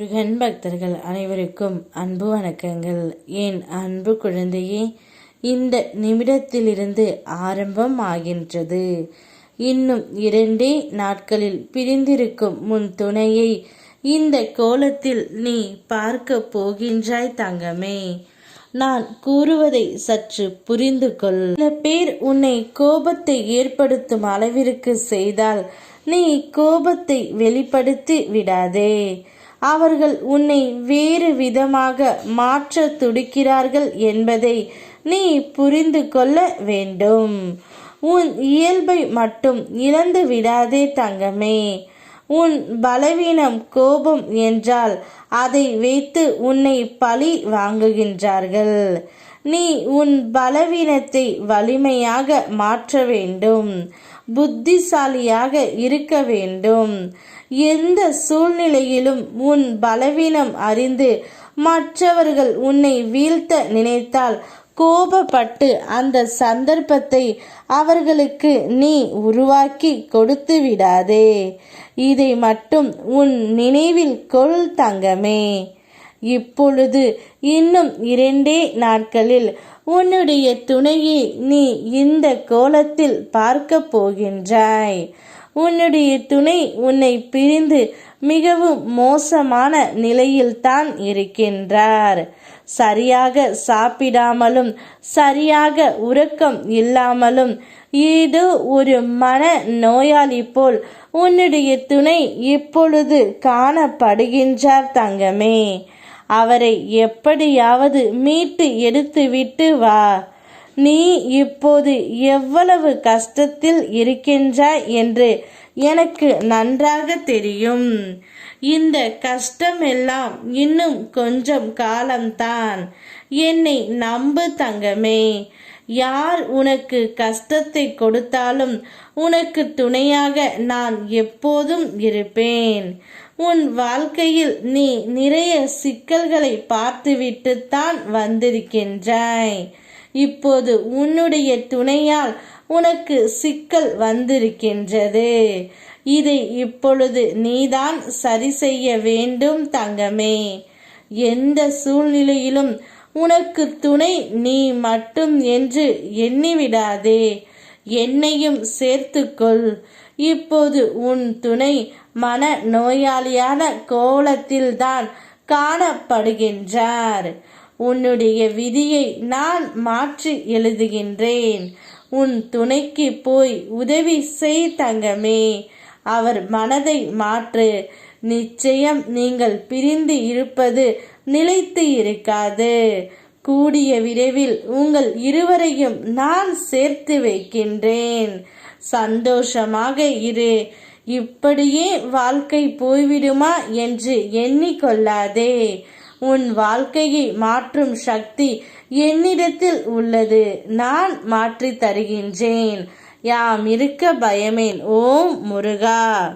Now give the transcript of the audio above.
முருகன் பக்தர்கள் அனைவருக்கும் அன்பு வணக்கங்கள். என் அன்பு குழந்தையே இந்த நிமிடத்திலிருந்து ஆரம்பம் ஆகின்றது இன்னும் இரண்டே நாட்களில் பிரிந்திருக்கும் முன் துணையை இந்த கோலத்தில் நீ பார்க்க போகின்றாய் தங்கமே. நான் கூறுவதை சற்று புரிந்து கொள். சில பேர் உன்னை கோபத்தை ஏற்படுத்தும் அளவிற்கு செய்தால் நீ கோபத்தை வெளிப்படுத்தி விடாதே. அவர்கள் உன்னை வேறு விதமாக மாற்ற துடிக்கிறார்கள் என்பதை நீ புரிந்து கொள்ள வேண்டும். உன் இயல்பை மட்டும் இழந்து விடாதே தங்கமே. உன் பலவீனம் கோபம் என்றால் அதை வைத்து உன்னை பழி வாங்குகின்றார்கள். நீ உன் பலவீனத்தை வலிமையாக மாற்ற வேண்டும். புத்திசாலியாக இருக்க வேண்டும். எந்த சூழ்நிலையிலும் உன் பலவீனம் அறிந்து மற்றவர்கள் உன்னை வீழ்த்த நினைத்தால் கோபப்பட்டு அந்த சந்தர்ப்பத்தை அவர்களுக்கு நீ உருவாக்கி கொடுத்து விடாதே. இதை மட்டும் உன் நினைவில் கொள் தங்கமே. இப்பொழுது இன்னும் இரண்டே நாட்களில் உன்னுடைய துணையை நீ இந்த கோலத்தில் பார்க்க போகின்றாய். உன்னுடைய துணை உன்னை பிரிந்து மிகவும் மோசமான நிலையில்தான் இருக்கின்றார். சரியாக சாப்பிடாமலும் சரியாக உறக்கம் இல்லாமலும் ஏதோ ஒரு மன நோயாளி போல் உன்னுடைய துணை இப்பொழுது காணப்படுகின்றார் தங்கமே. அவரை எப்படியாவது மீட்டு எடுத்து விட்டு வா. நீ இப்போது எவ்வளவு கஷ்டத்தில் இருக்கின்றாய் என்று எனக்கு நன்றாக தெரியும். இந்த கஷ்டம் எல்லாம் இன்னும் கொஞ்சம் காலம்தான். என்னை நம்பு தங்கமே. யார் உனக்கு கஷ்டத்தை கொடுத்தாலும் உனக்கு துணையாக நான் எப்போதும் இருப்பேன். உன் வாழ்க்கையில் நீ நிறைய சிக்கல்களை பார்த்துவிட்டுத்தான் வந்திருக்கின்றாய். இப்போது உன்னுடைய துணையால் உனக்கு சிக்கல் வந்திருக்கின்றது. இதை இப்பொழுது நீதான் சரி செய்ய வேண்டும் தங்கமே. எந்த சூழ்நிலையிலும் உனக்கு துணை நீ மட்டும் என்று எண்ணிவிடாதே. என்னையும் சேர்த்துக்கொள். இப்போது உன் துணை மன நோயாளியான கோலத்தில்தான் காணப்படுகின்றார். உன்னுடைய விதியை நான் மாற்றி எழுதுகின்றேன். உன் துணைக்கு போய் உதவி செய் தங்கமே. அவர் மனதை மாற்று. நிச்சயம் நீங்கள் பிரிந்து இருப்பது நிலைத்து இருக்காது. கூடிய விரைவில் உங்கள் இருவரையும் நான் சேர்த்து வைக்கின்றேன். சந்தோஷமாக இரு. இப்படியே வாழ்க்கை போய்விடுமா என்று எண்ணிக்கொள்ளாதே. உன் வாழ்க்கையை மாற்றும் சக்தி என்னிடத்தில் உள்ளது. நான் மாற்றி தருகின்றேன். யாம் இருக்க பயமேன். ஓம் முருகா.